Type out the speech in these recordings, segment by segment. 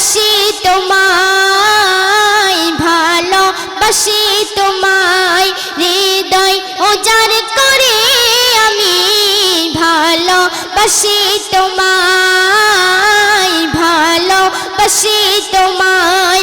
বসি তোমায় ভালো, বসি তোমায় হৃদয় ওজার করে আমি ভালো, বসি তোমায় ভালো, বসি তোমায়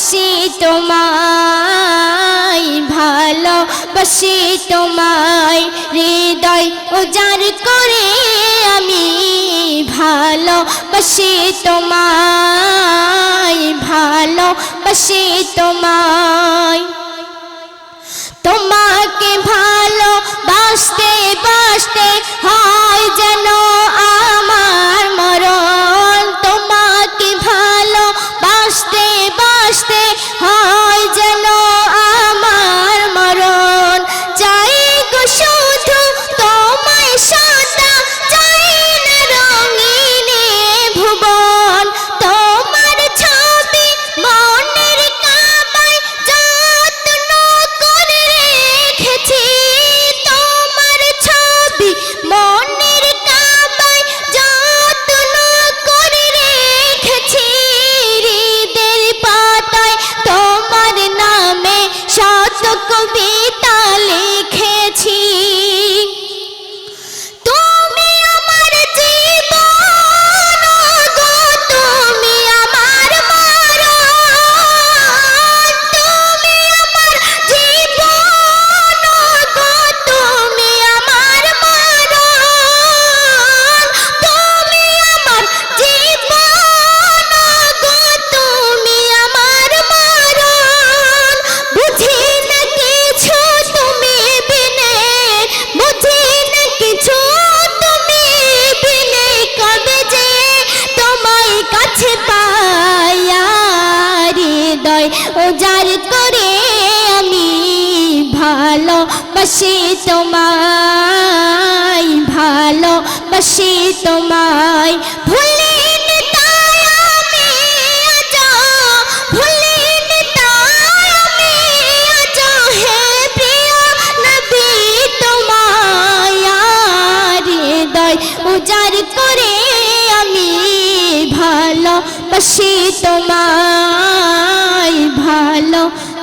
বসি তোমায় ভালো বসি তোমায়, হৃদয় উজার করে আমি ভালো বসি তোমায় ভালো বসি তোমায়। তোমাকে ভালো বাসতে বাসতে হয় যার করে আমি ভালো বসে তোমায়। ভালো বসে তোমায়। উজার করে আমি ভালো বসে তোমার